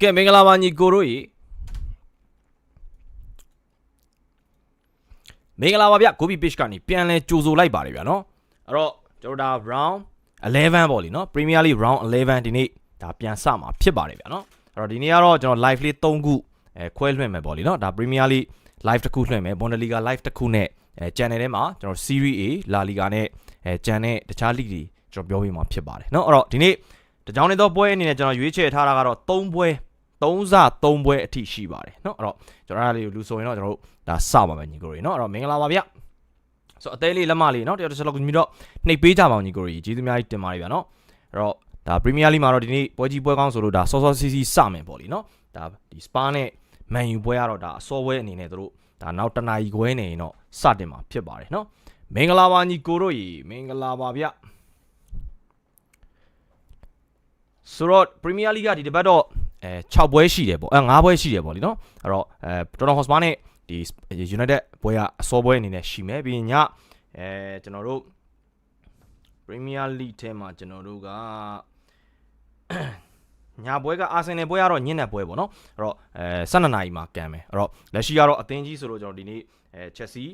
ကဲမင်္ဂလာပါညီကိုတို့ရေမင်္ဂလာပါဗျကိုဘီ page ကနေပြန်လဲကြိုဆိုလိုက်ပါတယ်ဗျာနော်အဲ့တော့ကျွန်တော်ဒါ round 11ပေါ့လीနော် Premier League round 11ဒီနေ့ဒါပြန်စမှာဖြစ်ပါတယ်ဗျာနော်အဲ့တော့ဒီနေ့ကတော့ကျွန်တော် live လေး3ခုအဲခွဲလွှင့်မယ်ပေါ့လीနော်ဒါ Premier League live တစ်ခုလွှင့်မယ် Bundesliga live တစ်ခုနဲ့အဲ channel ထဲမှာကျွန်တော် Serie A La Liga နဲ့အဲ channel တခြား league တွေကျွန်တော်ပြောပြမှာဖြစ်ပါတယ်เนาะအဲ့တော့ဒီနေ့တကြောင်နေတော့ပွဲအနေနဲ့ကျွန်တော်ရွေးချယ်ထားတာကတော့3ပွဲ 3စ3ပွဲအထိရှိပါတယ်เนาะအဲ့တော့ကျွန်တော်အဲ့ဒါလေးကိုလူဆိုရင်တော့ကျွန်တော်တို့ဒါစပါမယ်ညီကိုတွေเนาะအဲ့တော့မင်္ဂလာပါဗျဆိုတော့အသေးလေးလက်မလေးเนาะတယောက်တစ်ချက်လောက်ညီတော့နှိပ်ပေးကြပါအောင်ညီကိုတွေကျေးဇူးအများကြီးတင်ပါတယ်ဗျာเนาะအဲ့တော့ဒါ Premier League မှာတော့ဒီနေ့ပွဲကြီးပွဲကောင်းဆိုလို့ဒါစောစောစီးစီးစမယ်ပေါ့လीเนาะဒါဒီ Spa နဲ့ Man U ပွဲကတော့ဒါအစောပွဲအနေနဲ့တို့ဒါနောက်တနာရီခွဲနေရင်တော့စတင်မှာဖြစ်ပါတယ်เนาะမင်္ဂလာပါညီကိုတို့ရေမင်္ဂလာပါဗျ ဆိုတော့ Premier League ကဒီတစ်ပတ်တော့အဲ6ပွဲရှိတယ်ပေါ့အဲ9ပွဲရှိတယ်ပေါ့လीနော်အဲ့တော့အဲ Tottenham Hotspur နဲ့ဒီ United ပွဲကအစောပွဲအနေနဲ့ရှိမယ်ပြီးရင်ညအဲကျွန်တော်တို့ Premier League ထဲမှာကျွန်တော်တို့ကညာပွဲကအာဆင်နယ်ပွဲကတော့ညနေပွဲပေါ့နော်အဲ့တော့အဲ12နာရီမှာကန်မယ်အဲ့တော့လက်ရှိကတော့အသင်းကြီးဆိုလို့ကျွန်တော်ဒီနေ့အဲ Chelsea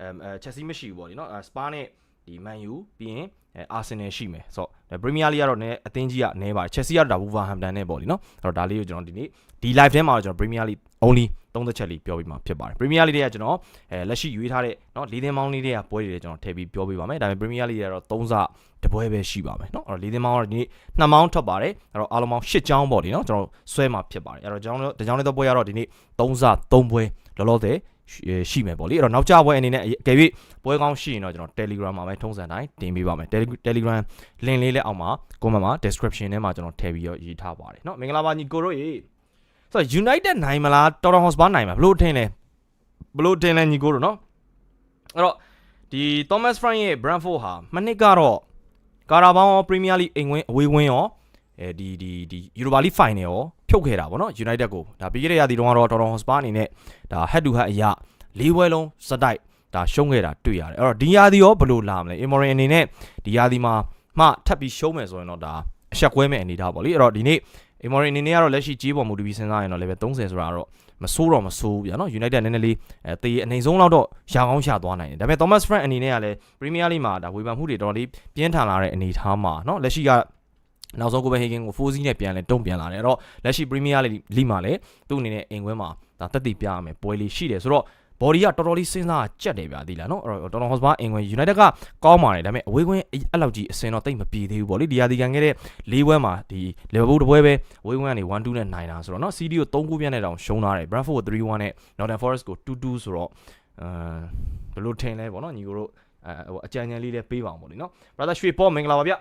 အဲ Chelsea မရှိဘူးပေါ့လीနော်စပါးနဲ့ ဒီမန်ယူပြီးရင်အဲအာဆင်နယ်ရှိမယ်ဆိုတော့ပရီးမီးယားလိကတော့နည်းအသင်းကြီးကနည်းပါတယ်ချက်စီကတော့ဒါဝူဗာဟမ်တန်နဲ့ပေါ့လीနော်အဲ့တော့ဒါလေးကိုကျွန်တော်ဒီနေ့ဒီ live ထဲမှာတော့ကျွန်တော်ပရီးမီးယားလိ only သုံးသက်ချက်လေးပြောပြမှာဖြစ်ပါတယ်ပရီးမီးယားလိတွေကကျွန်တော်အဲလက်ရှိရွေးထားတဲ့เนาะလေးသင်းမောင်းလေးတွေကပွဲတွေကျွန်တော်ထည့်ပြီးပြောပြပါမယ်ဒါပေမဲ့ပရီးမီးယားလိတွေကတော့သုံးစတပွဲပဲရှိပါမယ်เนาะအဲ့တော့လေးသင်းမောင်းကတော့ဒီနေ့နှစ်မောင်းထွက်ပါတယ်အဲ့တော့အားလုံးပေါင်း၈ချောင်းပေါ့လीနော်ကျွန်တော်ဆွဲမှာဖြစ်ပါတယ်အဲ့တော့ကျွန်တော်ဒီကြောင်းလေးတော့ပွဲကတော့ဒီနေ့သုံးစသုံးပွဲလောလောဆယ် ရှိမယ်ပေါ့လေအဲ့တော့နောက်ကြပွဲအနေနဲ့အကယ်၍ပွဲကောင်းရှိရင်တော့ကျွန်တော် Telegram မှာပဲထုံးစံတိုင်းတင်ပေးပါမယ် Telegram link လေးလည်းအောက်မှာ comment မှာ description ထဲမှာကျွန်တော်ထည့်ပြီးတော့ရေးထားပါတယ်เนาะမင်္ဂလာပါညီကိုတို့ရေဆိုတော့ United နိုင်မလား Tottenham Hotspur နိုင်မှာဘလို့ထင်လဲဘလို့ထင်လဲညီကိုတို့เนาะအဲ့တော့ဒီ Thomas Frank ရဲ့ Brentford ဟာမနစ်ကတော့ကာရာဘောင်းရော Premier League အိမ်ဝင်အဝေးဝင်ရောအဲဒီဒီဒီ Europa League Final ရောဖြုတ်ခဲ့တာဗောနော် United ကိုဒါပြီးခဲ့တဲ့ရာသီတုန်းကတော့ Tottenham Hotspur အနေနဲ့ဒါ head to head အရာ ၄ပွဲလုံးစတိုက်ဒါရှုံးခဲ့တာတွေ့ရတယ်အဲ့တော့ဒီရာသီရောဘယ်လိုလာမလဲ Emory အနေနဲ့ဒီရာသီမှာမှထပ်ပြီးရှုံးမယ်ဆိုရင်တော့ဒါအဆက်ကွဲမဲ့အနေထားပေါ့လေအဲ့တော့ဒီနေ့ Emory အနေနဲ့ကတော့လက်ရှိကြီးပေါ်မူတပြီးစဉ်းစားရင်တော့ level 30ဆိုတာတော့မဆိုးတော့မဆိုးဘူးဗျာနော် United နည်းနည်းလေးအဲတေးအနေဆုံးလောက်တော့ရာကောင်းရှာသွားနိုင်တယ်ဒါပေမဲ့ Thomas Frank အနေနဲ့ကလည်း Premier League မှာဒါဝေဖန်မှုတွေတော်တော်လေးပြင်းထန်လာတဲ့အနေထားမှာနော်လက်ရှိကနောက်ဆုံးကိုပဲဟေဂင်ကို4စီးနဲ့ပြန်လဲတုံ့ပြန်လာတယ်အဲ့တော့လက်ရှိ Premier League မှာလည်းသူ့အနေနဲ့အိမ်ခွဲမှာဒါတက်တည်ပြရမယ်ပွဲလေးရှိတယ်ဆိုတော့ body ကတော်တော်လေးစဉ်းစားကြက်တယ်ဗျာဒီလားနော်အဲ့တော့ Tottenham Hotspur အင်္ဂွင် United ကကောင်းပါတယ်ဒါပေမဲ့အဝေးကွင်းအဲ့လောက်ကြီးအစင်တော့တိတ်မပြေသေးဘူးပေါ့လေဒီယာဒီကန်ခဲ့တဲ့၄ဘွဲမှာဒီ Liverpool တပွဲပဲအဝေးကွင်းကနေ1-2နဲ့နိုင်တာဆိုတော့နော် CD ကို3ခုပြတ်နဲ့တောင်ရှုံးထားတယ် Brentford ကို3-1နဲ့ Nottingham Forest ကို2-2ဆိုတော့အဲဘယ်လိုထင်လဲပေါ့နော်ညီကိုတို့အဲဟိုအကြံဉာဏ်လေးလည်းပေးပါအောင်ပေါ့လေနော် brother ရွှေပေါ်မင်္ဂလာပါဗျ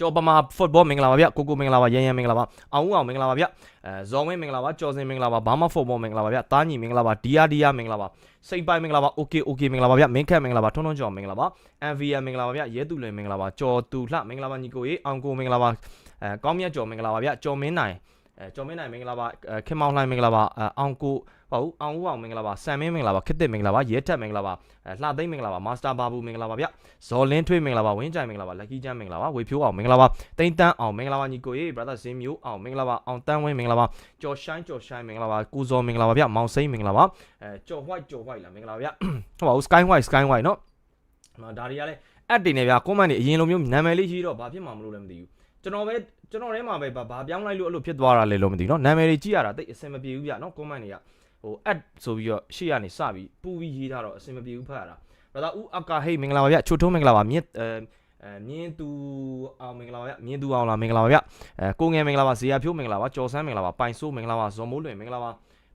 ကျော်ပမာ football မင်္ဂလာပါဗျကိုကိုမင်္ဂလာပါရန်ရန်မင်္ဂလာပါအောင်ဦးအောင်မင်္ဂလာပါဗျအဲဇော်ဝင်းမင်္ဂလာပါကျော်စင်မင်္ဂလာပါဘာမ football မင်္ဂလာပါဗျတားညီမင်္ဂလာပါဒီယာဒီယာမင်္ဂလာပါစိတ်ပိုင်မင်္ဂလာပါ okay okay မင်္ဂလာပါဗျမင်းခက်မင်္ဂလာပါထွန်းထွန်းကျော်မင်္ဂလာပါ MVM မင်္ဂလာပါဗျရဲသူလွင်မင်္ဂလာပါကျော်သူလှမင်္ဂလာပါညီကိုရေအောင်ကိုမင်္ဂလာပါအဲကောင်းမြတ်ကျော်မင်္ဂလာပါဗျကျော်မင်းနိုင်အဲကျော်မင်းနိုင်မင်္ဂလာပါခင်မောင်လှိုင်မင်္ဂလာပါအောင်ကို ဟုတ်အောင်ဦးအောင်မင်္ဂလာပါဆန်မင်းမင်္ဂလာပါခစ်တစ်မင်္ဂလာပါရဲထက်မင်္ဂလာပါလှသိမ်းမင်္ဂလာပါမာစတာဘာဘူးမင်္ဂလာပါဗျဇော်လင်းထွေးမင်္ဂလာပါဝင်းကြိုင်မင်္ဂလာပါလက်ကြီးချမ်းမင်္ဂလာပါဝေဖြိုးအောင်မင်္ဂလာပါတိန်တန်းအောင်မင်္ဂလာပါညီကိုရေ brother ဇင်းမျိုးအောင်မင်္ဂလာပါအောင်တန်းဝင်းမင်္ဂလာပါကျော်ရှိုင်းကျော်ရှိုင်းမင်္ဂလာပါကိုဇော်မင်္ဂလာပါဗျမောင်စိမ့်မင်္ဂလာပါအဲကျော် white ကျော် white လားမင်္ဂလာပါဗျဟုတ်ပါဘူး sky white sky white နော်ဒါတွေကလည်းအက်တင်နေဗျာ comment တွေအရင်လိုမျိုးနာမည်လေးရေးတော့ဘာဖြစ်မှာမလို့လည်းမသိဘူးကျွန်တော်ပဲကျွန်တော်ထဲမှာပဲဘာပြောင်းလိုက်လို့အဲ့လိုဖြစ်သွားတာလေလို့မသိဘူးเนาะနာမည်တွေကြည့်ရတာတိတ်အဆင်မပြေဘူးဗျာเนาะ comment တွေက ဟို add ဆိုပြီးတော့ရှေ့ကနေစပြီးပူပြီးရေးထားတော့အဆင်မပြေဘူးဖတ်ရတာဘာသာဦးအကာဟေးမင်္ဂလာပါဗျချိုထုံးမင်္ဂလာပါမြင့်အဲအဲမြင်းသူအောင်မင်္ဂလာပါဗျမြင်းသူအောင်လားမင်္ဂလာပါဗျအဲကိုငယ်မင်္ဂလာပါဇေယျဖြိုးမင်္ဂလာပါကျော်ဆန်းမင်္ဂလာပါပိုင်ဆိုးမင်္ဂလာပါဇော်မိုးလွင်မင်္ဂလာပါ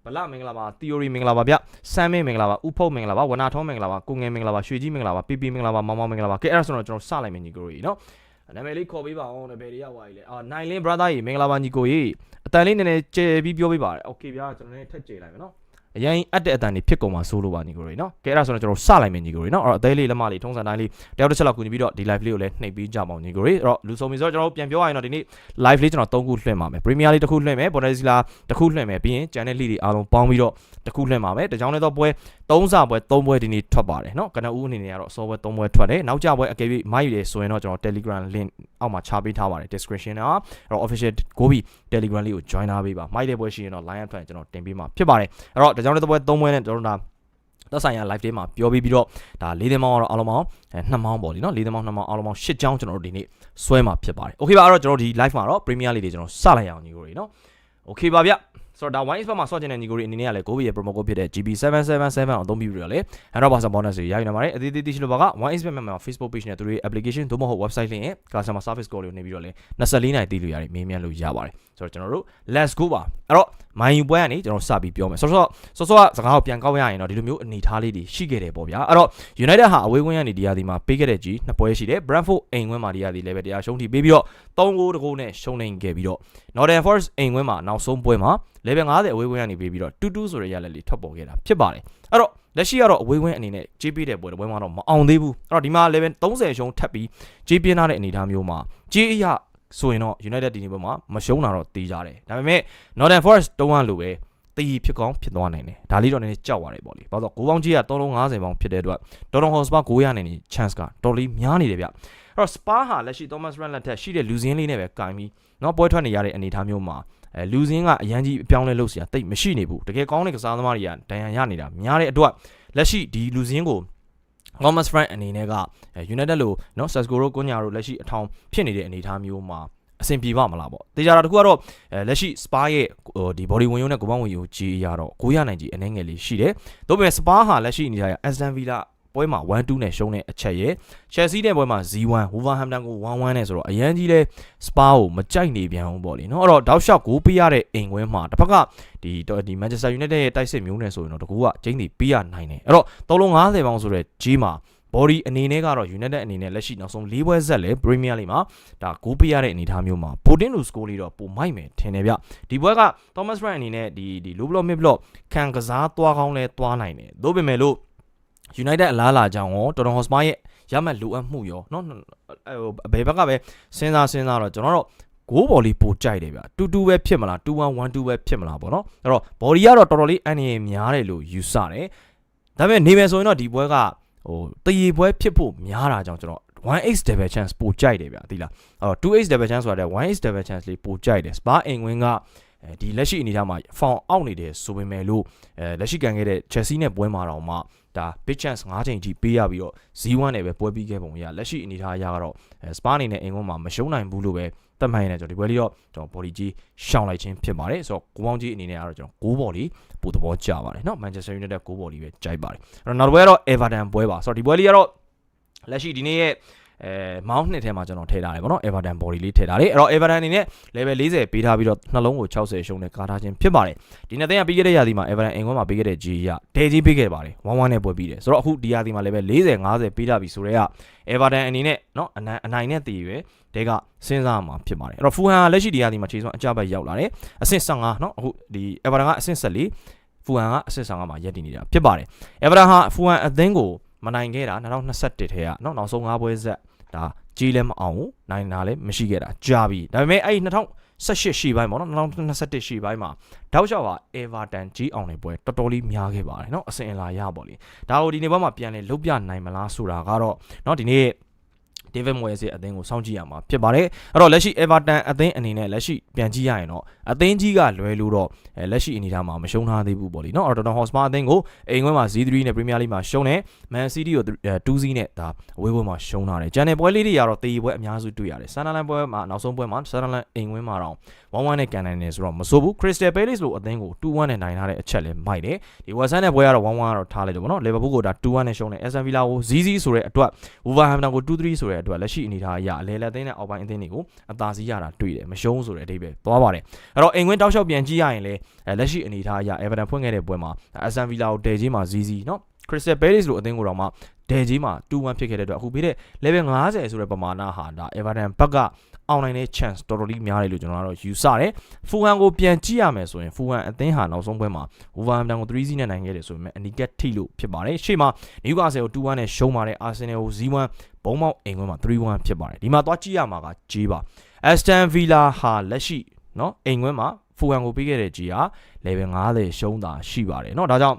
ဗလမင်္ဂလာပါ theory မင်္ဂလာပါဗျဆမ်းမင်းမင်္ဂလာပါဥဖုတ်မင်္ဂလာပါဝနာထုံးမင်္ဂလာပါကိုငယ်မင်္ဂလာပါရွှေကြီးမင်္ဂလာပါပီပီမင်္ဂလာပါမောင်မောင်မင်္ဂလာပါကဲအဲ့ဒါဆိုတော့ကျွန်တော်စလိုက်မယ်ညီကိုကြီးနော် နာမည်လေးခေါ်ပေးပါအောင်ဘယ်တွေရောက်သွားပြီလဲအာနိုင်လင်း brother ကြီးမင်္ဂလာပါညီကိုကြီးအတန်လေးနည်းနည်းကျယ်ပြီးပြောပေးပါရစေโอเคဗျာကျွန်တော်လည်းထက်ကျယ်လိုက်မယ်နော် အရင်အပ်တဲ့အတန်တွေဖြစ်ကုန်မှာစိုးလို့ပါညီကိုတွေနော်ကဲအဲ့ဒါဆိုတော့ကျွန်တော်စလိုက်မယ်ညီကိုတွေနော်အဲ့တော့အသေးလေးလက်မလေးထုံးစံတိုင်းလေးတယောက်တစ်ချက်လောက်ကူညီပြီးတော့ဒီ live လေးကိုလည်းနှိပ်ပြီးကြပါအောင်ညီကိုတွေအဲ့တော့လူဆုံးပြီဆိုတော့ကျွန်တော်ပြန်ပြောရရင်တော့ဒီနေ့ live လေးကျွန်တော်၃ခုလွှင့်ပါမယ် Premier လေးတစ်ခုလွှင့်မယ် Bundesliga တစ်ခုလွှင့်မယ်ပြီးရင် channel လေးတွေအားလုံးပေါင်းပြီးတော့တစ်ခုလွှင့်ပါမယ်တကြောင်လည်းတော့ပွဲ၃စာပွဲ၃ပွဲဒီနေ့ထွက်ပါတယ်နော်ကနဦးအနေနဲ့ကတော့စောပွဲ၃ပွဲထွက်တယ်နောက်ကြပွဲအကယ်၍မိုက်ရဆိုရင်တော့ကျွန်တော် Telegram link အောက်မှာချပေးထားပါတယ် description ကအဲ့တော့ official ကိုပြီး Telegram လေးကို join ထားပေးပါမိုက်တဲ့ပွဲရှိရင်တော့ line up ထွက်ကျွန်တော်တင်ပေးမှာဖြစ်ပါတယ်အဲ့တော့တကျွန်တော်တို့တပွဲ၃ပွဲနဲ့ကျွန်တော်တို့ဒါသက်ဆိုင်ရာ live တွေမှာပြောပြီးပြီးတော့ဒါ၄သင်းမောင်းကတော့အားလုံးပေါင်း2မောင်းပေါ့လीနော်၄သင်းမောင်း2မောင်းအားလုံးပေါင်း8ချောင်းကျွန်တော်တို့ဒီနေ့ဆွဲမှာဖြစ်ပါတယ်။ Okay ပါအဲ့တော့ကျွန်တော်ဒီ live မှာတော့ Premier League တွေကျွန်တော်စလိုက်အောင်ညီကိုတွေနော်။ Okay ပါဗျဆိုတော့ဒါ wine spot မှာဆော့ချင်တဲ့ညီကိုတွေအနေနဲ့ကလည်း Gobi ရဲ့ promo code ဖြစ်တဲ့ GB777 အောင်အသုံးပြုပြီးတော့လေ100% bonus တွေရယူနိုင်ပါတယ်။အသေးသေးသိချင်လို့ပါက wine spot မှာ Facebook page နဲ့သူတို့ရဲ့ application သို့မဟုတ် website လင်းရဲ့ customer service call တွေကိုနေပြီးတော့လေ24နာရီသိလို့ရတယ်မေးမြန်းလို့ရပါတယ်။ဆိုတော့ကျွန်တော်တို့ let's go ပါ။အဲ့တော့ မိုင်းယူပွဲကနေကျွန်တော်စပြီးပြောမယ်ဆော့ဆော့ဆော့ဆော့ကစကားကိုပြန်ကောက်ရရင်တော့ဒီလိုမျိုးအနေထားလေးတွေရှိခဲ့တယ်ပေါ့ဗျာအဲ့တော့ United ဟာအဝေးဝင်းကနေဒီယာဒီမှာပေးခဲ့တဲ့ကြီးနှစ်ပွဲရှိတယ် Brentford အိမ်ဝင်းမှာဒီယာဒီလည်းပဲတရားရှုံးထိပေးပြီးတော့3ဂိုးတဂိုးနဲ့ရှုံးနိုင်ခဲ့ပြီးတော့ Northern Forest အိမ်ဝင်းမှာနောက်ဆုံးပွဲမှာ level 50အဝေးဝင်းကနေပေးပြီးတော့2-2ဆိုတဲ့ရလက်လေးထွက်ပေါ်ခဲ့တာဖြစ်ပါတယ်အဲ့တော့လက်ရှိကတော့အဝေးဝင်းအနေနဲ့ကြေးပေးတဲ့ပွဲတစ်ပွဲမှာတော့မအောင်သေးဘူးအဲ့တော့ဒီမှာ level 30ရှုံးထပ်ပြီးကြေးပြင်းထားတဲ့အနေအထားမျိုးမှာကြေးအရ ဆိုရင်တော့ United ဒီနေ့ပွဲမှာမရှုံးတာတော့တေးကြတယ်ဒါပေမဲ့ Northern Forest တုံးရလို့ပဲတည်ဖြစ်ကောင်းဖြစ်သွားနိုင်တယ်ဒါလေးတော့နည်းနည်းကြောက်ရတယ်ပေါ့လေဘာလို့ဆိုတော့9ပေါင်းကြီးက350ပေါင်းဖြစ်တဲ့အတွက်တော်တော်ဟော်စပါ900နဲ့နေ chance ကတော်လေးများနေတယ်ဗျအဲ့တော့ Spa ဟာလက်ရှိ Thomas Rand လက်ထက်ရှိတဲ့လူစင်းလေးနဲ့ပဲကင်ပြီးเนาะပွဲထွက်နေရတဲ့အနေအထားမျိုးမှာအဲလူစင်းကအရန်ကြီးအပြောင်းလဲလုပ်เสียတိတ်မရှိနေဘူးတကယ်ကောင်းတဲ့ကစားသမားတွေကဒဏ်ရာရနေတာများတဲ့အတွက်လက်ရှိဒီလူစင်းကို Thomas Frank အနေနဲ့က United လို့เนาะ Sasco တို့ကိုညာတို့လက်ရှိအထောင်ဖြစ်နေတဲ့အနေအထားမျိုးမှာအဆင်ပြေပါမလားပေါ့တေချာတာတခုကတော့အဲလက်ရှိ Spa ရဲ့ဒီ body ဝင်ရုံနဲ့ကိုပေါင်းဝင်ရုံကြီးရတော့ကိုရနိုင်ကြီးအနေငယ်လေးရှိတယ်။ဒါပေမဲ့ Spa ဟာလက်ရှိအနေထားရ Aston Villa ပွဲမှာ1-2နဲ့ရှုံးတဲ့အချက်ရဲ့ Chelsea တဲ့ပွဲမှာ0-1 Wolverhampton ကို1-1နဲ့ဆိုတော့အရန်ကြီးလဲ Spa ကိုမကြိုက်နေပြန်ဘူးပေါ့လေနော်အဲ့တော့တောက်လျှောက်ကိုပေးရတဲ့အိမ်ခွင်းမှာတစ်ဖက်ကဒီဒီ Manchester United ရဲ့တိုက်စစ်မျိုးနဲ့ဆိုရင်တော့တကူကကျင်းတီပေးရနိုင်တယ်အဲ့တော့350ပေါင်းဆိုတဲ့ကြီးမှာ body အနေနဲ့ကတော့ United အနေနဲ့လက်ရှိနောက်ဆုံး၄ပွဲဆက်လဲ Premier League မှာဒါဂိုးပေးရတဲ့အနေအထားမျိုးမှာ Potin လူ score လေးတော့ပိုမိုက်မယ်ထင်တယ်ဗျဒီပွဲက Thomas Frank အနေနဲ့ဒီဒီ low block mid block ခံကစားသွားကောင်းလဲသွားနိုင်တယ်သို့ပေမဲ့လို့ United အလားလာကြောင်းရောတော်တော်ဟော့စပါရဲ့ရမှတ်လိုအပ်မှုရောเนาะဟိုဘယ်ဘက်ကပဲစဉ်းစားစဉ်းစားတော့ကျွန်တော်တို့ဂိုးဘော်လေးပိုကြိုက်တယ်ဗျတူတူပဲဖြစ်မလား2112ပဲဖြစ်မလားပေါ့နော်အဲ့တော့ဘော်ဒီကတော့တော်တော်လေးအန်ရည်များတယ်လို့ယူဆတယ်ဒါပေမဲ့နေမယ်ဆိုရင်တော့ဒီပွဲကဟိုတရေပွဲဖြစ်ဖို့များတာကြောင့်ကျွန်တော် 1x double chance ပိုကြိုက်တယ်ဗျသိလားအဲ့တော့ 2x double chance ဆိုတာ 1x double chance လေးပိုကြိုက်တယ်စပါအင်ဝင်းကအဲဒီလက်ရှိအနေထားမှာဖောင်အောက်နေတယ်ဆိုပေမဲ့လို့အဲလက်ရှိကန်ခဲ့တဲ့ Chelsea နဲ့ပွဲမှာတော့မှ ဒါ big chance ၅ချိန်ထိပေးရပြီးတော့0-1နဲ့ပဲပွဲပြီးခဲ့ပုံရလက်ရှိအနေထားအရကတော့စပါအနေနဲ့အင်ကွန်းမှာမရှုံးနိုင်ဘူးလို့ပဲသတ်မှတ်ရနေကျွန်တော်ဒီပွဲလေးတော့ကျွန်တော် body ကြီးရှောင်းလိုက်ခြင်းဖြစ်ပါတယ်ဆိုတော့ကိုပေါင်းကြီးအနေနဲ့ကတော့ကျွန်တော်6 ball လေးပိုသဘောကျပါတယ်เนาะ Manchester United 6 ball လေးပဲကြိုက်ပါတယ်အဲ့တော့နောက်တစ်ပွဲကတော့ Everton ပွဲပါဆိုတော့ဒီပွဲလေးကတော့လက်ရှိဒီနေ့ရဲ့ အဲမောင်းနှစ်ထဲမှာကျွန်တော်ထည့်ထားတယ်ဗောနော် Everton body လေးထည့်ထားတယ်အဲ့တော့ Everton အနေနဲ့ level 40ပေးထားပြီးတော့နှလုံးကို60ရှုံးနဲ့ကာထားခြင်းဖြစ်ပါတယ်ဒီနှစ်သိန်းကပြီးခဲ့တဲ့ရာသီမှာ Everton အင်ကွန်းမှာပေးခဲ့တဲ့ G ရဒဲကြီးပေးခဲ့ပါတယ်1-1နဲ့ပွဲပြီးတယ်ဆိုတော့အခုဒီရာသီမှာ level 40 50ပေးထားပြီဆိုတော့ Everton အနေနဲ့เนาะအနိုင်အနိုင်နဲ့တည်ရွယ်တဲကစဉ်းစားမှာဖြစ်ပါတယ်အဲ့တော့ Fulham လက်ရှိဒီရာသီမှာခြေစွမ်းအကြပတ်ရောက်လာတယ်အဆင့်15เนาะအခုဒီ Everton ကအဆင့်14ဖူဟန်ကအဆင့်15မှာရပ်တည်နေတာဖြစ်ပါတယ်။အဗရာဟာဖူဟန်အသင်းကို မနိုင်ခဲ့တာ2021ထဲကเนาะနောက်ဆုံး5ပွဲဆက်ဒါကြီးလည်းမအောင်ဘူးနိုင်တာလည်းမရှိခဲ့တာကြာပြီဒါပေမဲ့အဲ့2018ရှိပိုင်းပေါ့နော်2021ရှိပိုင်းမှာတောက်လျှောက်ဟာ Everton ကြီးအောင်နေပွဲတော်တော်လေးများခဲ့ပါတယ်เนาะအစင်အလာရပါလိဒါကိုဒီနေ့ဘက်မှာပြန်လဲလုတ်ပြနိုင်မလားဆိုတာကတော့เนาะဒီနေ့ David Moyes ရဲ့အသင်းကိုစောင့်ကြည့်ရမှာဖြစ်ပါတယ်အဲ့တော့လက်ရှိ Everton အသင်းအနေနဲ့လက်ရှိပြန်ကြည့်ရရင်တော့အသင်းကြီးကလွဲလို့တော့လက်ရှိအနေထားမှာမရှုံးထားသေးဘူးပေါ့လေနော်အဲ့တော့ Tottenham Hotspur အသင်းကိုအိမ်ခွင်းမှာ0-3နဲ့ Premier League မှာရှုံးတယ် Man City ကို2-0နဲ့ဒါဝေးပွဲမှာရှုံးထားတယ် Channel ပွဲလေးတွေကတော့တေးပွဲအများစုတွေ့ရတယ် Sunderland ပွဲမှာနောက်ဆုံးပွဲမှာ Sunderland အိမ်ခွင်းမှာတော့1-1နဲ့ကန်နိုင်တယ်ဆိုတော့မဆိုးဘူး Crystal Palace လို့အသင်းကို2-1နဲ့နိုင်ထားတဲ့အချက်လည်းမိုက်တယ်ဒီ West Ham နဲ့ပွဲကတော့1-1ကတော့ထားလိုက်တယ်ပေါ့နော် Liverpool ကိုဒါ2-1နဲ့ရှုံးတယ် Aston Villa ကို0-0ဆိုတဲ့အတွက် Wolverhampton ကို2-3ဆိုတဲ့အတွက်လက်ရှိအနေထားအရအလဲလက်သိန်းနဲ့အောက်ပိုင်းအသင်းတွေကိုအသာစီးရတာတွေ့တယ်မရှုံးဆိုတဲ့အဓိပ္ပာယ်သွားပါတယ်အဲ့တော့အိမ်ခွင်းတောက်လျှောက်ပြန်ကြည့်ရရင်လည်းလက်ရှိအနေထားအရ Everton ဖွင့်ခဲ့တဲ့ပွဲမှာ Aston Villa ကိုတည်ကြီးမှာ ZZ နော် Crystal Palace လို့အသင်းကိုတော့မှဒဲကြီးမှာ2-1ဖြစ်ခဲ့တဲ့အတွက်အခုပြီးတဲ့ level 50ဆိုတဲ့ပမာဏဟာဒါ Everton ဘက်ကအောင်နိုင်တဲ့ chance တော်တော်လေးများတယ်လို့ကျွန်တော်ကတော့ယူဆတယ်ဖူဟန်ကိုပြန်ကြည့်ရမယ်ဆိုရင်ဖူဟန်အသင်းဟာနောက်ဆုံးပွဲမှာဝူဗာဟမ်တန်ကို3-0နဲ့နိုင်ခဲ့တယ်ဆိုပေမဲ့အနီကက်ထိလို့ဖြစ်ပါတယ်ရှေ့မှာနယူကာဆယ်ကို2-1နဲ့ရှုံးပါတယ်အာဆင်နယ်ကို0-1 ဘုံမောက်အိမ်ခွင်းမှာ3-1ဖြစ်ပါတယ်ဒီမှာသွားကြည့်ရမှာကဂျေးပါအက်စတန်ဗီလာဟာလက်ရှိเนาะအိမ်ခွင်းမှာဖူဟန်ကိုပေးခဲ့တဲ့ဂျေးဟာ level 50ရှုံးတာရှိပါတယ်เนาะဒါကြောင့်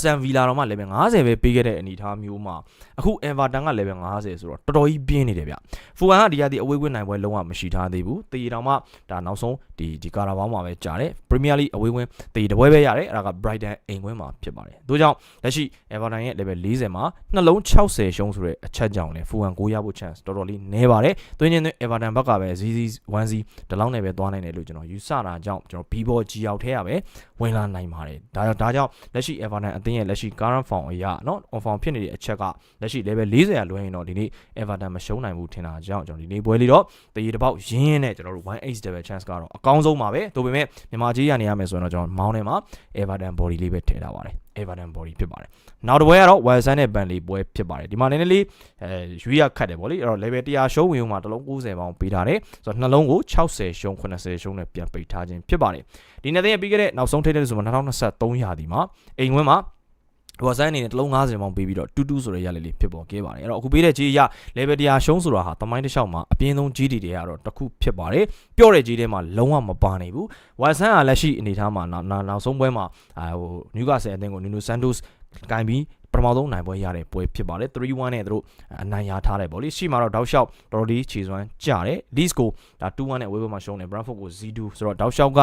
SM Villa တော့မှ level 50ပဲပေးခဲ့တဲ့အနေအထားမျိုးမှာအခု Everton က level 50ဆိုတော့တော်တော်ကြီးပြင်းနေတယ်ဗျ။ Fulham ကဒီရသည်အဝေးကွင်းနိုင်ပွဲလုံးဝမရှိထားသေးဘူး။တေတောင်မှဒါနောက်ဆုံး ဒီဒီကာရာဘောင်းမှာပဲကြာတယ်။ Premier League အဝေးကွင်းတေတပွဲပဲရတယ်။အဲ့ဒါက Brighton အိမ်ကွင်းမှာဖြစ်ပါတယ်။ဒါကြောင့်လက်ရှိ Everton ရဲ့ level 40မှာနှလုံး60ရှုံးဆိုတဲ့အချက်ကြောင့်လဲ Fulham ကိုရဖို့ chance တော်တော်လေးနည်းပါတယ်။တွင်းချင်းတွင်း Everton ဘက်ကပဲ ZZ 1Z တလောင်းနဲ့ပဲသွားနိုင်တယ်လို့ကျွန်တော်ယူဆတာကြောင့်ကျွန်တော် B-ball G ရောက်ထဲရပဲဝင်လာနိုင်ပါတယ်။ဒါကြောင့်ဒါကြောင့်လက်ရှိ Everton အသင်းရဲ့လက်ရှိ current form အရာเนาะ on form ဖြစ်နေတဲ့အချက်ကလက်ရှိ level 40ရာလွှဲရင်တော့ဒီနေ့ Everton မရှုံးနိုင်ဘူးထင်တာကြောင့်ကျွန်တော်ဒီနေ့ပွဲလေးတော့တရေတစ်ပေါက်ရင်းရင်းနဲ့ကျွန်တော်တို့ 1-8 double chance ကတော့အကော ာင်းဆုံးပါပဲဒါပေမဲ့မြန်မာကြီးရနေရမယ်ဆိုရင်တော့ကျွန်တော်မောင်းထဲမှာ Everton body လေးပဲထည့်ထားပါတယ် Everton body ဖြစ်ပါတယ်နောက်တစ်ပွဲကတော့ Wilson နဲ့ Burnley ပွဲဖြစ်ပါတယ်ဒီမှာနည်းနည်းလေးအဲရွေးရခတ်တယ်ဗောလေအဲ့တော့ level 100ရှုံးဝင်ဦးမှာတစ်လုံး90ပေါင်းပေးထားတယ်ဆိုတော့နှလုံးကို60ရှုံး80ရှုံးနဲ့ပြန်ပိတ်ထားခြင်းဖြစ်ပါတယ်ဒီနေ့သိရပြီးခဲ့တဲ့နောက်ဆုံးထိတဲ့ဆိုမှ2023ရာသီမှာအိမ်ဝင်းမှာ ဟိုဆိုင်အနေနဲ့တလုံး90ပေါင်းပေးပြီးတော့တူတူဆိုတဲ့ရလေးလေးဖြစ်ပေါ်ခဲ့ပါတယ်အဲ့တော့အခုပေးတဲ့ကြီးရ level 100ရှုံးဆိုတာဟာတမိုင်းတစ်လျှောက်မှာအပြင်းဆုံး GD တွေကတော့တစ်ခုဖြစ်ပါတယ်ပြော့တဲ့ကြီးထဲမှာလုံးဝမပါနိုင်ဘူးဝမ်ဆန်ကလက်ရှိအနေထားမှာနောက်နောက်ဆုံးပွဲမှာဟိုနယူကာဆယ်အသင်းကိုနူနိုဆန်တိုစ်ကင်ပြီး ပထမဆုံးနိုင်ပွဲရတဲ့ပွဲဖြစ်ပါတယ်3-1နဲ့သူတို့အနိုင်ရထားတယ်ဗောလေရှေ့မှာတော့တောက်လျှောက်တော်တော်လေးခြေစွမ်းကြတယ် Leeds ကိုဒါ2-1နဲ့ဝေးပွဲမှာရှုံးတယ် Brentford ကို0-2ဆိုတော့တောက်လျှောက်က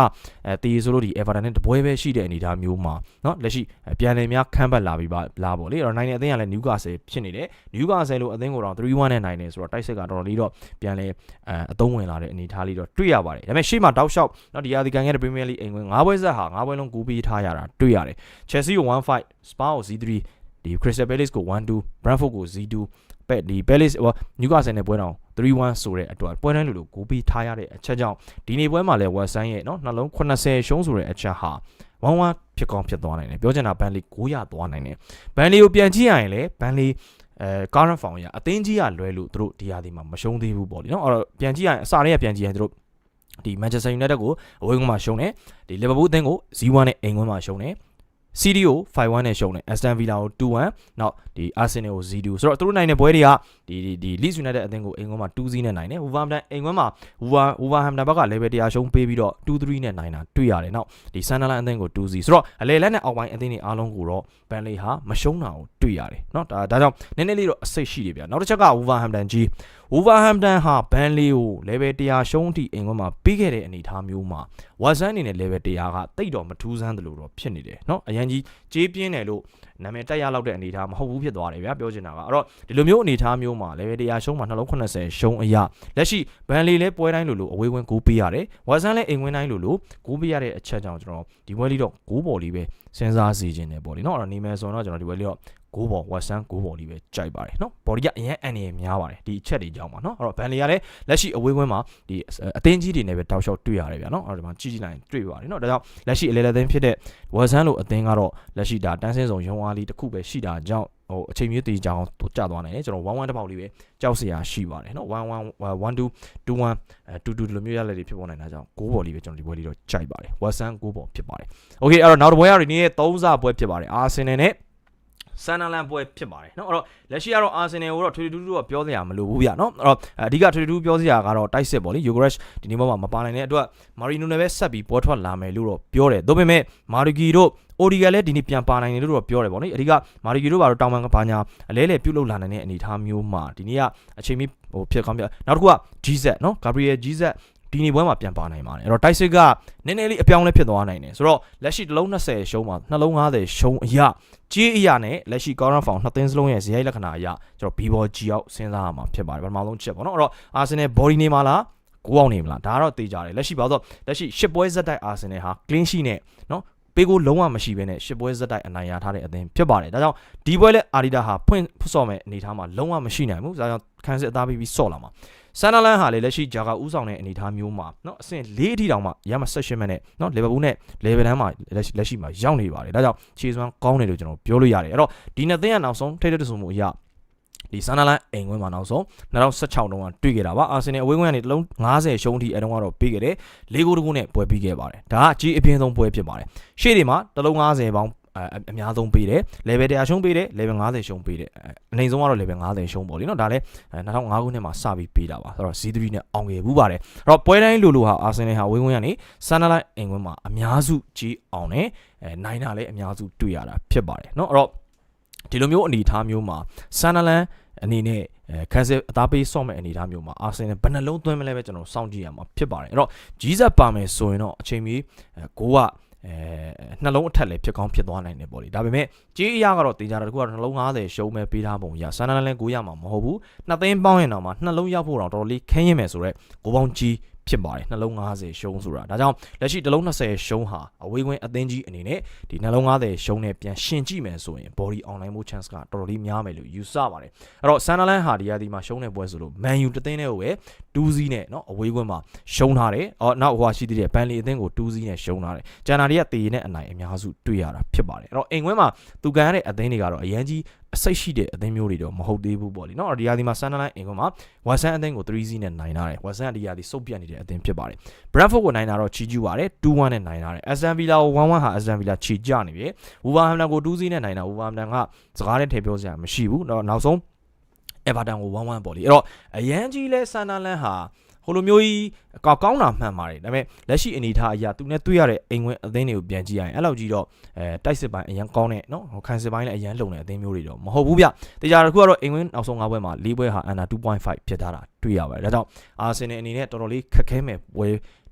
အဲတေးဆိုလို့ဒီ Everton နဲ့တပွဲပဲရှိတဲ့အနေအထားမျိုးမှာเนาะလက်ရှိပြန်လည်များခမ်းပတ်လာပြီးပါလာဗောလေအဲ့တော့နိုင်တဲ့အသင်းကလည်း Newcastle ဖြစ်နေတယ် Newcastle လို့အသင်းကိုတော့3-1နဲ့နိုင်တယ်ဆိုတော့တိုက်ဆက်ကတော်တော်လေးတော့ပြန်လဲအဲအသုံးဝင်လာတဲ့အနေအထားလေးတော့တွေ့ရပါတယ်ဒါပေမဲ့ရှေ့မှာတောက်လျှောက်เนาะဒီရာဒီကန်ခဲ့တဲ့ Premier League အိမ်ဝင်၅ပွဲဆက်ဟာ၅ပွဲလုံးကူးပြီးထားရတာတွေ့ရတယ် Chelsea ကို1-5 Spurs ကို0-3 ဒီ Crystal Palace ကို1-2 Brentford ကို0-2ပဲဒီ Palace ဟို Newcastle နဲ့ပွဲတောင်3-1ဆိုတဲ့အတွက်ပွဲတိုင်းလိုလိုဂိုးပေးထားရတဲ့အချက်ကြောင့်ဒီနေ့ပွဲမှာလည်း West Ham ရဲ့เนาะနှလုံး80ရှုံးဆိုတဲ့အချက်ဟာ1-1ဖြစ်ကောင်းဖြစ်သွားနိုင်တယ်ပြောချင်တာဘန်လီ900သွားနိုင်တယ်ဘန်လီကိုပြန်ကြည့်ရရင်လည်းဘန်လီအဲ current form ရအသင်းကြီးကလွဲလို့သူတို့ဒီဟာဒီမှာမရှုံးသေးဘူးပေါ့လေเนาะအဲ့တော့ပြန်ကြည့်ရရင်အစတည်းကပြန်ကြည့်ရင်သူတို့ဒီ Manchester United ကိုအဝေးကမှာရှုံးတယ်ဒီ Liverpool အသင်းကို0-1နဲ့အိမ်ကွင်းမှာရှုံးတယ် CD ကို5-1နဲ့ရှုံးတယ် Aston Villa ကို2-1နောက်ဒီ Arsenal ကို0-2ဆိုတော့သူတို့နိုင်တဲ့ပွဲတွေကဒီဒီဒီ Leeds United အသင်းကိုအိမ်ကွင်းမှာ2-0နဲ့နိုင်တယ် Wolverhampton အိမ်ကွင်းမှာ Wolverhampton ဘက်က level 100ရှုံးပေးပြီးတော့2-3နဲ့နိုင်တာတွေ့ရတယ်နောက်ဒီ Sunderland အသင်းကို2-0ဆိုတော့အလေလက်နဲ့အောက်ပိုင်းအသင်းတွေအားလုံးကိုတော့ Burnley ဟာမရှုံးတာကိုတွေ့ရတယ်เนาะဒါဒါကြောင့်နည်းနည်းလေးတော့အစိတ်ရှိတယ်ဗျာနောက်တစ်ချက်က Wolverhampton ကြီး Wolverhampton ဟာ Burnley ကို level 100ရှုံးအထိအိမ်ကွင်းမှာပြီးခဲ့တဲ့အနေအထားမျိုးမှာ Watson အနေနဲ့ level 100ကတိတ်တော့မထူးဆန်းတယ်လို့တော့ဖြစ်နေတယ်เนาะအရင် ကြီးကြေးပြင်းတယ်လို့ နာမည်တက်ရလောက်တဲ့အနေအထားမဟုတ်ဘူးဖြစ်သွားတယ်ဗျာပြောချင်တာကအဲ့တော့ဒီလိုမျိုးအနေအထားမျိုးမှာ level 100ရှုံးမှာ280ရှုံးအရာလက်ရှိဘန်လီလဲပွဲတိုင်းလိုလိုအဝေးဝင်ဂိုးပေးရတယ်ဝါဆန်လဲအိမ်ဝင်တိုင်းလိုလိုဂိုးပေးရတဲ့အချက်ကြောင့်ကျွန်တော်ဒီပွဲလေးတော့ဂိုးပေါ်လေးပဲစဉ်းစားစီခြင်းတယ်ပေါ့လေနော်အဲ့တော့နေမယ်ဆိုတော့ကျွန်တော်ဒီပွဲလေးတော့ဂိုးပေါ်ဝက်ဆန်ဂိုးပေါ်လေးပဲကြိုက်ပါတယ်နော်ဘော်ဒီကအရင်အန်နေများပါတယ်ဒီအချက်တွေကြောင့်ပါနော်အဲ့တော့ဘန်လီကလည်းလက်ရှိအဝေးဝင်းမှာဒီအသင်းကြီးတွေနဲ့ပဲတောက်လျှောက်တွေ့ရတယ်ဗျာနော်အဲ့တော့ဒီမှာကြည့်ကြည့်လိုက်တွေ့ပါတယ်နော်ဒါကြောင့်လက်ရှိအလဲလက်သင်းဖြစ်တဲ့ဝက်ဆန်လိုအသင်းကတော့လက်ရှိဒါတန်းစင်းဆောင်ရုံးအားလေးတစ်ခုပဲရှိတာကြောင့်ဟိုအချိန်မျိုးတည်ကြအောင်ကြာသွားနိုင်တယ်ကျွန်တော်1 1တစ်ပေါက်လေးပဲကြောက်စရာရှိပါတယ်เนาะ1 1 1 2 2 1အဲ2 2ဒီလိုမျိုးရလက်တွေဖြစ်ပေါ်နိုင်တာကြောင့်6ဘော်လေးပဲကျွန်တော်ဒီပွဲလေးတော့ကြိုက်ပါတယ်ဝက်ဆန်6ဘော်ဖြစ်ပါတယ်โอเคအဲ့တော့နောက်တစ်ပွဲရဒီနေ့3စားပွဲဖြစ်ပါတယ်အာဆင်နယ်နဲ့ဆန်နာလန်ပွဲဖြစ်ပါတယ်เนาะအဲ့တော့လက်ရှိကတော့အာဆင်နယ်ကိုတော့ထွေထွေတူတူတော့ပြောစရာမလိုဘူးဗျเนาะအဲ့တော့အဓိကထွေထွေတူတူပြောစရာကတော့တိုက်စစ်ပေါ့လေယူဂရက်ဒီနေ့မှာမပါနိုင်တဲ့အတွက်မာရီနိုနဲ့ပဲဆက်ပြီးပေါ်ထွက်လာမယ်လို့တော့ပြောတယ်ဒါပေမဲ့မာရီဂီတို့ အိုဒီဂယ်လည်းဒီနေ့ပြန်ပါနိုင်တယ်လို့တော့ပြောတယ်ပေါ့လေအဓိကမာရီဂီတို့ကတော့တောင်ပန်ကဘာညာအလဲလဲပြုတ်လုလာနိုင်တဲ့အနေအထားမျိုးမှာဒီနေ့ကအချိန်မီဟိုဖြစ်ကောင်းပြနောက်တစ်ခုက GZ เนาะ Gabriel GZ ဒီနေ့ပွဲမှာပြန်ပါနိုင်ပါတယ်အဲ့တော့တိုက်စစ်ကနည်းနည်းလေးအပြောင်းလဲဖြစ်သွားနိုင်တယ်ဆိုတော့လက်ရှိတစ်လုံး20ရှုံးမှာနှလုံး90ရှုံးအရာကြီးအရာနဲ့လက်ရှိ corner foul နှစ်သင်းစလုံးရဲ့ဇယိုက်လက္ခဏာအရာကျွန်တော် B ball G ရောက်စဉ်းစားရမှာဖြစ်ပါတယ်ပထမဆုံးချက်ပေါ့နော်အဲ့တော့ Arsenal body နေမှာလားကိုအောင်နေမလားဒါကတော့တေးကြတယ်လက်ရှိပါတော့လက်ရှိရှစ်ပွဲဇက်တိုက် Arsenal ဟာ clean sheet နဲ့နော် ပေးကိုလုံးဝမရှိဘဲနဲ့ရှစ်ပွဲဇက်တိုက်အနိုင်ရထားတဲ့အသင်းဖြစ်ပါတယ်ဒါကြောင့်ဒီပွဲလဲအာဒီတာဟာဖွင့်ဖွစော့မဲ့အနေအထားမှာလုံးဝမရှိနိုင်ဘူးဒါကြောင့်ခန်းစစ်အသားပြီးပြီးဆော့လာမှာဆန်နာလန်ဟာလေလက်ရှိဂျာကာဦးဆောင်တဲ့အနေအထားမျိုးမှာเนาะအဆင့်၄အထိတောင်မှရမဆက်ရှင်းမဲ့နဲ့เนาะလီဗာပူးနဲ့လေဗယ်တန်းမှာလက်ရှိလက်ရှိမှာရောက်နေပါတယ်ဒါကြောင့်ခြေစွမ်းကောင်းတယ်လို့ကျွန်တော်ပြောလို့ရတယ်အဲ့တော့ဒီနှစ်သင်းကနောက်ဆုံးထိတဲ့တဆုံမှုအရာ ဒီဆန်နာလန်အိမ်ခွင်းမှာနောက်ဆုံး2016တုန်းကတွေ့ခဲ့တာပါအာဆင်နယ်အဝေးခွင်းကနေတလုံး90ရှုံးထိအဲတုန်းကတော့ပြီးခဲ့တယ်၄ဂိုးတကူနဲ့ပွဲပြီးခဲ့ပါတယ်ဒါကအကြီးအပြင်းဆုံးပွဲဖြစ်ပါတယ်ရှေ့တွေမှာတလုံး90ပေါင်းအများဆုံးပေးတယ် level 100ရှုံးပေးတယ် level 50ရှုံးပေးတယ်အနေဆုံးကတော့ level 50ရှုံးပေါ့လေနော်ဒါလည်း2005ခုနှစ်မှာစပြီးပေးတာပါဆိုတော့ Z3 နဲ့အောင်ခဲ့ဘူးပါတယ်အဲ့တော့ပွဲတိုင်းလိုလိုဟာ Arsenal ဟာဝင်းဝင်းကနေ Sunderland အင်ကွင်းမှာအများစုကြီးအောင်တယ်အဲနိုင်တာလည်းအများစုတွေ့ရတာဖြစ်ပါတယ်နော်အဲ့တော့ ဒီလိုမျိုးအနေအထားမျိုးမှာဆန်နာလန်အနေနဲ့အဲခန်းစစ်အသားပေးဆော့မဲ့အနေအထားမျိုးမှာအာဆင်နယ်ဘယ်နှလုံးသွင်းမလဲပဲကျွန်တော်စောင့်ကြည့်ရမှာဖြစ်ပါတယ်အဲ့တော့ဂျီးဇက်ပါမယ်ဆိုရင်တော့အချိန်မီအဲကိုကအဲနှလုံးအထက်လည်းဖြစ်ကောင်းဖြစ်သွားနိုင်တယ်ပေါ့လေဒါပေမဲ့ကြေးအရာကတော့တင်ကြတာတကူကတော့နှလုံး90ရှုံးမဲ့ပေးထားပုံရဆန်နလန်လည်းကိုရမှာမဟုတ်ဘူးနှစ်သိန်းပေါင်းရင်တော့မှနှလုံးရောက်ဖို့တော့တော်တော်လေးခင်းရင်မယ်ဆိုတော့ကိုပေါင်းကြီး ဖြစ်ပါတယ်နှလုံး90ရှုံးဆိုတာဒါကြောင့်လက်ရှိတစ်လုံး20ရှုံးဟာအဝေးကွင်းအသင်းကြီးအနေနဲ့ဒီနှလုံး90ရှုံးနဲ့ပြန်ရှင်ကြည့်မယ်ဆိုရင် body online မှု chance ကတော်တော်လေးများမယ်လို့ယူဆပါတယ်အဲ့တော့ဆန်နလန်ဟာဒီရာဒီမှာရှုံးနေပွဲဆိုလို့ Man U တသိန်းနဲ့ကိုပဲ2-0နဲ့เนาะအဝေးကွင်းမှာရှုံးထားတယ်အော်နောက်ဟိုဟာရှိသေးတယ်ဘန်လီအသင်းကို2-0နဲ့ရှုံးထားတယ်ကျန်တာတွေကတေနဲ့အနိုင်အများစုတွေ့ရတာဖြစ်ပါတယ်အဲ့တော့အိမ်ကွင်းမှာသူကန်ရတဲ့အသင်းတွေကတော့အရန်ကြီး အစိတ်ရှိတဲ့အသင်းမျိုးတွေတော့မဟုတ်သေးဘူးပေါ့လေနော်ဒီရာဒီမှာဆန်နလိုင်းအင်ကွန်မှာဝက်ဆန်အသင်းကို3-0နဲ့နိုင်ထားတယ်ဝက်ဆန်ကဒီရာဒီစုပ်ပြတ်နေတဲ့အသင်းဖြစ်ပါတယ်ဘရက်ဖို့ကိုနိုင်တာတော့ချီကျူးပါတယ်2-1နဲ့နိုင်ထားတယ်အက်ဆန်ဗီလာကို1-1ဟာအက်ဆန်ဗီလာချီကြနေပြီဝူဗာဟမ်တန်ကို2-0နဲ့နိုင်တာဝူဗာဟမ်တန်ကစကားနဲ့ထည့်ပြောစရာမရှိဘူးတော့နောက်ဆုံးအေဗာတန်ကို1-1ပေါ့လေအဲ့တော့အရန်ကြီးလဲဆန်နာလန်ဟာ ဟိုလိုမျိုးကြီးကောက်ကောင်းတာမှန်ပါတယ်ဒါပေမဲ့လက်ရှိအနေအထားအရာသူနဲ့တွေ့ရတဲ့အိမ်ဝင်အသင်းတွေကိုပြန်ကြည့်ရရင်အဲ့လောက်ကြီးတော့အဲတိုက်စစ်ပိုင်းအရန်ကောင်းတဲ့နော်ဟိုခံစစ်ပိုင်းလည်းအရန်လုံတဲ့အသင်းမျိုးတွေတော့မဟုတ်ဘူးဗျတရားတစ်ခုကတော့အိမ်ဝင်နောက်ဆုံး၅ပွဲမှာ၄ပွဲဟာအန်နာ2.5ဖြစ်ထားတာတွေ့ရပါတယ်ဒါကြောင့်အာဆင်နယ်အနေနဲ့တော်တော်လေးခက်ခဲမဲ့ပွဲ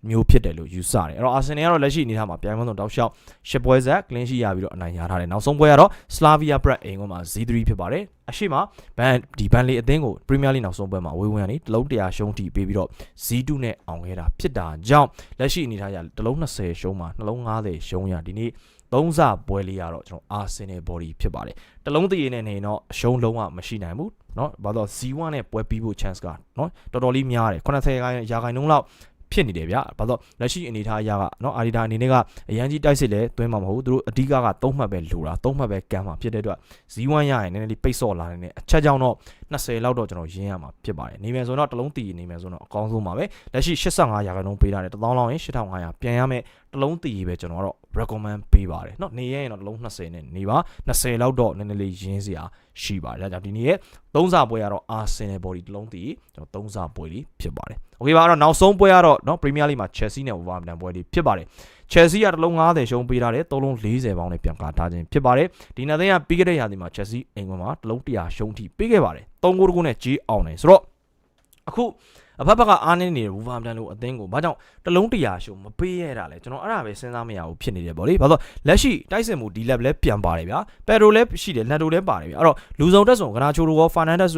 မျိုးဖြစ်တယ်လို့ယူဆတယ်အဲ့တော့အာဆင်နယ်ကတော့လက်ရှိအနေအထားမှာပြိုင်ပွဲဆုံးတောက်လျှောက်ရှစ်ပွဲဆက် clean sheet ရပြီးတော့အနိုင်ရထားတယ်နောက်ဆုံးပွဲကတော့ Slavia Prague အိမ်ဝင်မှာ Z3 ဖြစ်ပါတယ်အရှိမဘန်ဒီဘန်လီအသင်းကို Premier League နောက်ဆုံးပွဲမှာဝေးဝန်းကနေတလုံး100ရှုံးထိပေးပြီးတော့ Z2 နဲ့အောင်ခဲ့တာဖြစ်တာကြောင့်လက်ရှိအနေအထားရတလုံး20ရှုံးမှာနှလုံး90ရှုံးရဒီနေ့သုံးစပွဲလေးရတော့ကျွန်တော် Arsenal body ဖြစ်ပါတယ်တလုံးတရေနဲ့နေတော့အရှုံးလုံးဝမရှိနိုင်ဘူးเนาะဘာလို့ Z1 နဲ့ပွဲပြီးဖို့ chance ကเนาะတော်တော်လေးများတယ်80ရာခိုင်နှုန်းလောက် ဖြစ်နေတယ်ဗျ။ဘာလို့လက်ရှိအနေထားအရကနော်အာဒီတာအနေနဲ့ကအရန်ကြီးတိုက်စစ်လဲသွင်းမှာမဟုတ်ဘူး။သူတို့အဓိကကသုံးမှတ်ပဲလိုတာသုံးမှတ်ပဲကမ်းမှာဖြစ်တဲ့အတွက်ဇီးဝမ်းရရင်နည်းနည်းလေးပိတ်ဆော့လာနေတဲ့အချက်ကြောင့်တော့20လောက်တော့ကျွန်တော်ရင်းရမှာဖြစ်ပါတယ်။နေမယ်ဆိုတော့တလုံးတီနေမယ်ဆိုတော့အကောင်းဆုံးပါပဲ။လက်ရှိ85ရာခိုင်နှုန်းပေးထားတယ်။1000လောက်ရင်8500ပြန်ရမယ်။တလုံးတီပဲကျွန်တော်ကတော့ recommend ပေးပါတယ်เนาะနေရရင်တော့တလုံး20နဲ့နေပါ20လောက်တော့နည်းနည်းလေးရင်းစရာရှိပါတယ်ဒါကြောင့်ဒီနေ့ရဲ့သုံးစာပွဲကတော့ Arsenal body တလုံးတည်ကျွန်တော်သုံးစာပွဲလေးဖြစ်ပါတယ်โอเคပါအဲ့တော့နောက်ဆုံးပွဲကတော့เนาะ Premier League မှာ Chelsea နဲ့ Wolverhampton ပွဲလေးဖြစ်ပါတယ် Chelsea ကတလုံး90ရှုံးပေးထားတယ်သုံးလုံး40ပေါင်းနဲ့ပြန်ကာထားခြင်းဖြစ်ပါတယ်ဒီနေ့သိန်းကပြီးခဲ့တဲ့ရာသီမှာ Chelsea အိမ်ကွန်မှာတလုံး100ရှုံးထိပေးခဲ့ပါတယ်3ဂိုးတကူနဲ့ကြီးအောင်တယ်ဆိုတော့အခု အဖက်ဖက်ကအားနေနေတဲ့ Wolverhampton လို့အသင်းကိုဘာကြောင့်တလုံး100ရှုံးမပေးရတာလဲကျွန်တော်အဲ့ဒါပဲစဉ်းစားမရဘူးဖြစ်နေတယ်ဗောလေဘာလို့လက်ရှိတိုက်စစ်မှုဒီ level လဲပြန်ပါတယ်ဗျာပယ်ရိုလည်းရှိတယ်လက်တိုလည်းပါတယ်ဗျာအဲ့တော့လူစုံတက်စုံကနာချိုတို့ရော Fernandes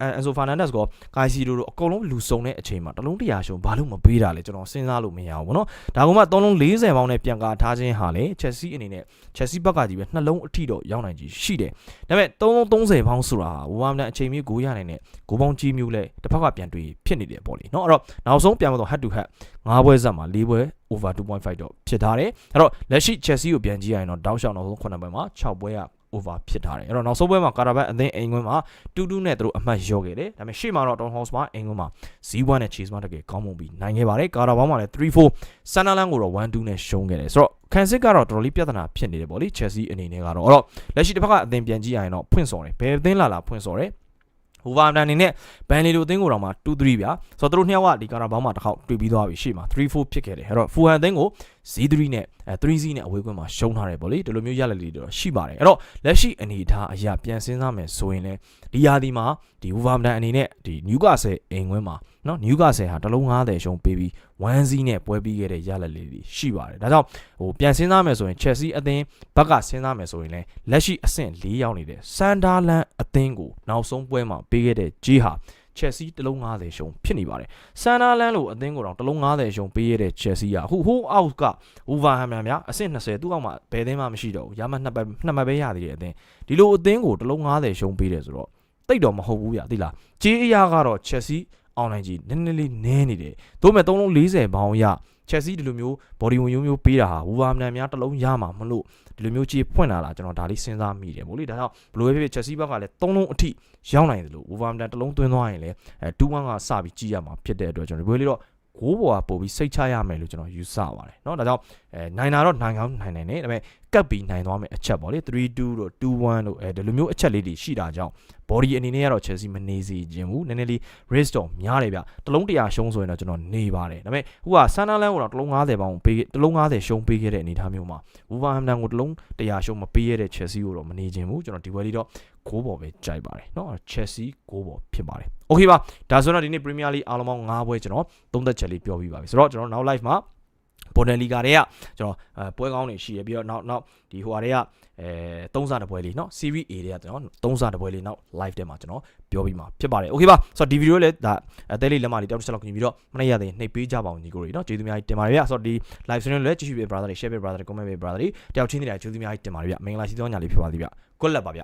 အန်ဆို Fernandes ကော Kaisi တို့အကုန်လုံးလူစုံတဲ့အချိန်မှာတလုံး100ရှုံးဘာလို့မပေးတာလဲကျွန်တော်စဉ်းစားလို့မရဘူးဗောနော်ဒါကမှ3လုံး40ပေါင်းနဲ့ပြန်ကာထားခြင်းဟာလေ Chelsea အနေနဲ့ Chelsea ဘက်ကကြီးပဲနှလုံးအထိတော့ရောက်နိုင်ကြီးရှိတယ်ဒါပေမဲ့3လုံး30ပေါင်းဆိုတာဟာ Wolverhampton အချိန်မျိုးကိုရနိုင်တဲ့ဂိုးပေါင်းကြီးမျိုးလဲတစ်ဖက်ကပြန်တွေ့ဖြစ်နေတယ်ပေါ့လေနော်အဲ့တော့နောက်ဆုံးပြန်မတော့ head to head ၅ပွဲဆက်မှာ၄ပွဲ over 2.5တော့ဖြစ်ထားတယ်အဲ့တော့လက်ရှိ Chelsea ကိုပြန်ကြည့်ရရင်တော့တောက်လျှောက်နောက်ဆုံး9ပွဲမှာ6ပွဲက over ဖြစ်ထားတယ်အဲ့တော့နောက်ဆုံးပွဲမှာကာတာဘတ်အသင်းအိမ်ကွင်းမှာ2-2နဲ့သူတို့အမှတ်လျော့ခဲ့တယ်ဒါပေမဲ့ရှေ့မှာတော့ Don House မှာအိမ်ကွင်းမှာ0-1နဲ့ Chase မှာတကယ်ကောင်းမှုပြီးနိုင်ခဲ့ပါတယ်ကာတာဘောင်းမှာလည်း3-4 Sunderland ကိုတော့1-2နဲ့ရှုံးခဲ့တယ်ဆိုတော့ခန်းစစ်ကတော့တော်တော်လေးပြဿနာဖြစ်နေတယ်ပေါ့လေ Chelsea အနေနဲ့ကတော့အဲ့တော့လက်ရှိတစ်ဖက်ကအသင်းပြန်ကြည့်ရရင်တော့ဖွင့်စော်တယ်ဘယ်အသင်းလာလာဖွင့်စော်တယ် ဟိုဗာမန်အနေနဲ့ဘန်လီလိုအသင်းကိုတော့မှ2-3ဗျာဆိုတော့သူတို့နှစ်ယောက်ကဒီကာရာဘောင်းမှာတစ်ခေါက်တွေ့ပြီးသွားပြီရှေ့မှာ3-4ဖြစ်ခဲ့တယ်အဲ့တော့ဖူဟန်အသင်းကို0-3နဲ့အဲ3-0နဲ့အဝေးကွင်းမှာရှုံးထားတယ်ဗောလေဒီလိုမျိုးရလက်လေးတွေတော့ရှိပါတယ်အဲ့တော့လက်ရှိအနေအထားအရာပြန်စဉ်းစားမယ်ဆိုရင်လည်းဒီယာဒီမှာဒီဝူဗာမန်အနေနဲ့ဒီနျူကာဆယ်အိမ်ကွင်းမှာ နော်နျူကာဆယ်ဟာတစ်လုံး90ရှုံးပေးပြီး1 0နဲ့ပွဲပြီးခဲ့တဲ့ရလက်လေးတွေရှိပါတယ်ဒါကြောင့်ဟိုပြန်စဉ်းစားမယ်ဆိုရင် Chelsea အသင်းဘက်ကစဉ်းစားမယ်ဆိုရင်လည်းလက်ရှိအဆင့်၄ရောက်နေတဲ့ Sunderland အသင်းကိုနောက်ဆုံးပွဲမှာပေးခဲ့တဲ့ဂျီဟာ Chelsea တလုံး90ရှုံးဖြစ်နေပါတယ်။ Sunderland လို့အသင်းကိုတော့တလုံး90ရှုံးပေးရတဲ့ Chelsea ကဟိုဟိုအောက်က Wolverhampton များအဆင့်20သူ့အောက်မှာဘယ်သင်းမှမရှိတော့ဘူး။ရမှနှစ်ပတ်နှစ်မှတ်ပဲရသေးတဲ့အသင်းဒီလိုအသင်းကိုတလုံး90ရှုံးပေးတယ်ဆိုတော့တိတ်တော့မဟုတ်ဘူးဗျာသိလား။ကြေးအရာကတော့ Chelsea အောင်နိုင်ကြီးနည်းနည်းလေးနည်းနေတယ်။သို့မဲ့3လုံး40ဘောင်းရချက်စီဒီလိုမျိုး body ဝင်ရုံမျိုးပေးတာဟာဝူဗာမန်များတစ်လုံးရမှာမလို့ဒီလိုမျိုးကြီးဖွင့်လာတာကျွန်တော်ဒါလေးစဉ်းစားမိတယ်ဗောလေဒါကြောင့်ဘလိုပဲဖြစ်ဖြစ်ချက်စီဘက်ကလည်း3လုံးအထိရောက်နိုင်တယ်လို့ဝူဗာမန်တစ်လုံးသွင်းသွားရင်လည်းအဲ2-1ကစပြီးကြည့်ရမှာဖြစ်တဲ့အတွက်ကျွန်တော်ဒီဘွေးလေးတော့ ဂိုးပေါ်ကပို့ပြီးစိတ်ချရမယ်လို့ကျွန်တော်ယူဆပါတယ်เนาะဒါကြောင့်အဲနိုင်တာတော့နိုင်ကောင်းနိုင်နိုင်နေဒါပေမဲ့ကပ်ပြီးနိုင်သွားမယ်အချက်ပေါ့လေ3-2တို့2-1တို့အဲဒီလိုမျိုးအချက်လေးတွေရှိတာကြောင့် body အနေနဲ့ကတော့ Chelsea မနေစီခြင်းဘူးနည်းနည်းလေး risk တော့များတယ်ဗျတလုံး100ရှုံးဆိုရင်တော့ကျွန်တော်နေပါတယ်ဒါပေမဲ့ဟိုက Sunderland ကိုတော့တလုံး90ပေါင်ပေးတလုံး90ရှုံးပေးခဲ့တဲ့အနေအထားမျိုးမှာ Wolverhampton ကိုတလုံး100ရှုံးမပေးရတဲ့ Chelsea ကိုတော့မနေခြင်းဘူးကျွန်တော်ဒီဝယ်လေးတော့ ဂိုးပေါ်ပဲကြိုက်ပါတယ်เนาะ Chelsea ဂိုးပေါ်ဖြစ်ပါတယ် Okay ပါဒါဆိုတော့ဒီနေ့ Premier League အားလုံးပေါင်း9ပွဲကျွန်တော်သုံးသက်ချက်လေးပြောပြီးပါပြီဆိုတော့ကျွန်တော်နောက် live မှာ Bundesliga တွေကကျွန်တော်အဲပွဲကောင်းတွေရှိရပြီးတော့နောက်နောက်ဒီဟိုဟာတွေကအဲသုံးစားတစ်ပွဲလေးเนาะ Series A တွေကကျွန်တော်သုံးစားတစ်ပွဲလေးနောက် live ထဲမှာကျွန်တော်ပြောပြီးမှာဖြစ်ပါတယ် Okay ပါဆိုတော့ဒီဗီဒီယိုလည်းဒါအသေးလေးလက်မလေးတောက်တစ်ချက်လောက်ခင်ပြီးတော့မနေ့ရတဲ့နှိပ်ပေးကြပါအောင်ညီကိုတွေเนาะကျေးဇူးများကြီးတင်ပါတယ်ဗျဆိုတော့ဒီ live stream လည်းကြည့်ရှုပေး brother တွေ share ပေး brother တွေ comment ပေး brother တွေတယောက်ချင်းတွေကျေးဇူးများကြီးတင်ပါတယ်ဗျမင်္ဂလာရှိသောညလေးဖြစ်ပါသည်ဗျ good luck ပါဗျ